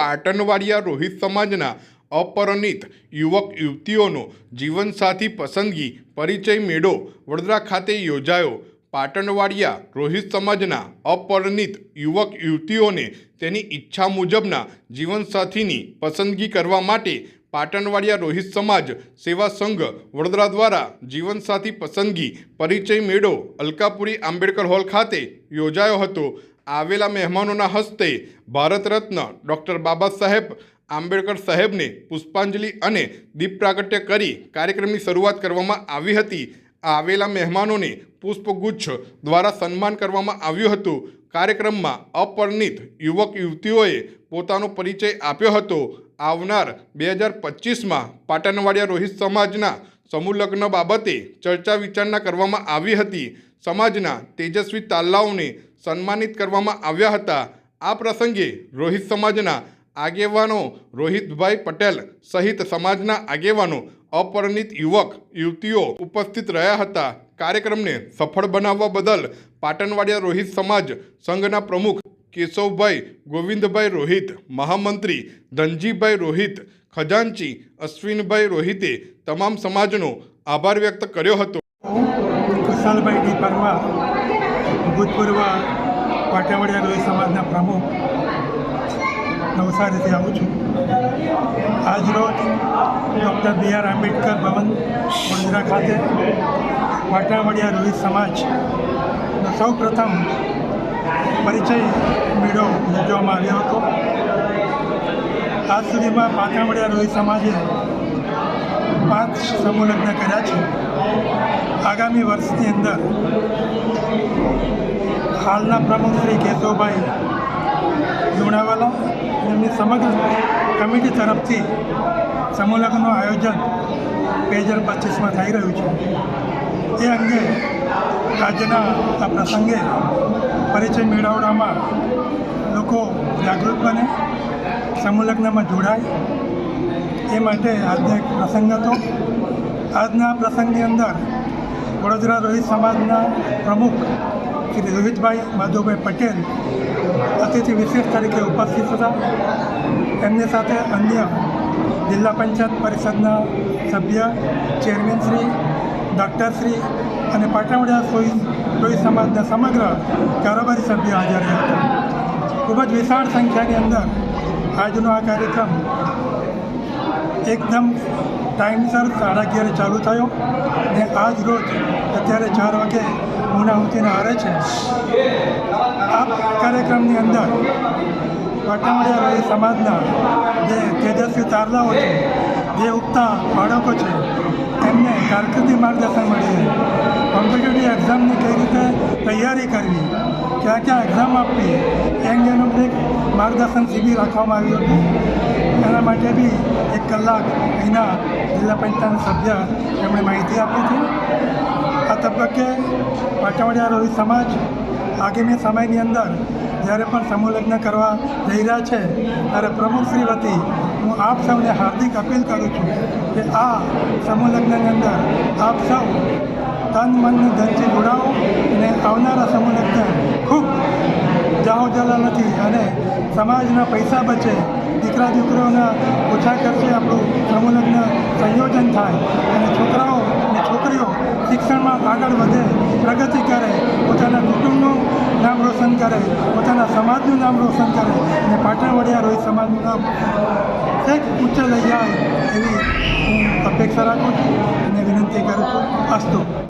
પાટણવાડિયા રોહિત સમાજના અપરણિત યુવક યુવતીઓનો જીવનસાથી પસંદગી પરિચય મેળો વડોદરા ખાતે યોજાયો. પાટણવાડિયા રોહિત સમાજના અપરણિત યુવક યુવતીઓને તેની ઈચ્છા મુજબના જીવનસાથીની પસંદગી કરવા માટે પાટણવાડિયા રોહિત સમાજ સેવા સંઘ વડોદરા દ્વારા જીવનસાથી પસંદગી પરિચય મેળો અલકાપુરી આંબેડકર હોલ ખાતે યોજાયો હતો. આવેલા મહેમાનોના હસ્તે ભારત રત્ન ડૉક્ટર બાબા સાહેબ આંબેડકર સાહેબને પુષ્પાંજલિ અને દીપ પ્રાગટ્ય કરી કાર્યક્રમની શરૂઆત કરવામાં આવી હતી. આવેલા મહેમાનોને પુષ્પગુચ્છ દ્વારા સન્માન કરવામાં આવ્યું હતું. કાર્યક્રમમાં અપરિણિત યુવક યુવતીઓએ પોતાનો પરિચય આપ્યો હતો. આવનાર બે હજાર પચીસમાં પાટણવાડિયા રોહિત સમાજના સમૂહ લગ્ન બાબતે ચર્ચા વિચારણા કરવામાં આવી હતી. સમાજના તેજસ્વી તાલ્લાઓને સન્માનિત કરવામાં આવ્યા હતા. આ પ્રસંગે રોહિત સમાજના આગેવાનો રોહિતભાઈ પટેલ સહિત સમાજના આગેવાનો, અપરિણિત યુવક, યુવતીઓ ઉપસ્થિત રહ્યા હતા. કાર્યક્રમને સફળ બનાવવા બદલ પાટણવાડિયા રોહિત સમાજ સંઘના પ્રમુખ કેશવભાઈ ગોવિંદભાઈ રોહિત, મહામંત્રી ધનજીભાઈ રોહિત ખજાનચી, અશ્વિનભાઈ રોહિતે તમામ સમાજનો આભાર વ્યક્ત કર્યો હતો. કુશાલભાઈ ડી પરમાર ભૂતપૂર્વ પાટાવાડિયા રોહિત સમાજના પ્રમુખ, નવસારીથી આવું છું. આજરોજ doctor B R Ambedkar Bhavan, Vadodara ખાતે પાટાવાડિયા રોહિત સમાજનો સૌ પ્રથમ પરિચય મેળો યોજવામાં આવ્યો હતો. આજ સુધીમાં પાટાવાડિયા રોહિત સમાજે પાંચ સમૂહ લગ્ન કર્યા છે. આગામી વર્ષની અંદર હાલના પ્રમુખ શ્રી કેશવભાઈ લુણાવાલા એમની સમગ્ર કમિટી તરફથી સમૂહ લગ્નનું આયોજન બે હજાર પચીસમાં થઈ રહ્યું છે. એ અંગે આજના આ પ્રસંગે પરિચય મેળવવામાં લોકો જાગૃત બને. સમૂહ લગ્નમાં જોડાય. એ માટે આજનો એક પ્રસંગ હતો. આજના પ્રસંગની અંદર વડોદરા રોહિત સમાજના પ્રમુખ શ્રી રોહિતભાઈ માધવભાઈ પટેલ અતિથિ વિશેષ તરીકે ઉપસ્થિત હતા. એમની સાથે અન્ય જિલ્લા પંચાયત પરિષદના સભ્ય, ચેરમેન શ્રી ડૉક્ટરશ્રી અને પાટણવાડિયા સોઈ રોહિત સમાજના સમગ્ર કારોબારી સભ્ય હાજર રહ્યા હતા. ખૂબ જ વિશાળ સંખ્યાની અંદર આજનો આ કાર્યક્રમ એકદમ ટાઈમસર સાડા અગિયારે ચાલુ થયો ને આજ રોજ અત્યારે ચાર વાગે ઉનાહુતિને હારે છે. આ કાર્યક્રમની અંદર પાટણવાડિયા રહી સમાજના જે તેજસ્વી તારલાઓ છે, જે ઉગતા બાળકો છે એમને કારકિર્દી માર્ગદર્શન મળી કોમ્પિટેટિવ એક્ઝામની કઈ રીતે તૈયારી કરવી, ક્યાં ક્યાં એક્ઝામ આપવી એ અંગેનું એક માર્ગદર્શન શિબિર રાખવામાં આવ્યું હતું. એના માટે બી એક કલાક અહીંના જિલ્લા પંચાયત સભ્ય એમણે માહિતી આપી હતી આ તબક્કે પાટાવાડિયા રોહિત સમાજ આગામી સમયની અંદર જ્યારે પણ સમૂહ લગ્ન કરવા જઈ રહ્યા છે, ત્યારે પ્રમુખશ્રી વતી હું આપ સૌને હાર્દિક અપીલ કરું છું કે આ સમૂહ લગ્નની અંદર આપ સૌ તન મનની ધનથી જોડાઓ અને આવનારા સમૂહ ખૂબ જાહો નથી અને સમાજના પૈસા બચે. દીકરા દીકરીઓના ઓછા ખર્ચે આપણું સમૂહલગ્ન સંયોજન થાય અને છોકરાઓ અને છોકરીઓ શિક્ષણમાં આગળ વધે, પ્રગતિ કરે, પોતાના કુટુંબનું નામ રોશન કરે, પોતાના સમાજનું નામ રોશન કરે અને પાટણ વડિયા રોહિત સમાજનું નામ કંઈક ઊંચે લઈ જાય એવી હું અપેક્ષા રાખું છું અને વિનંતી કરું છું. અસ્તુ.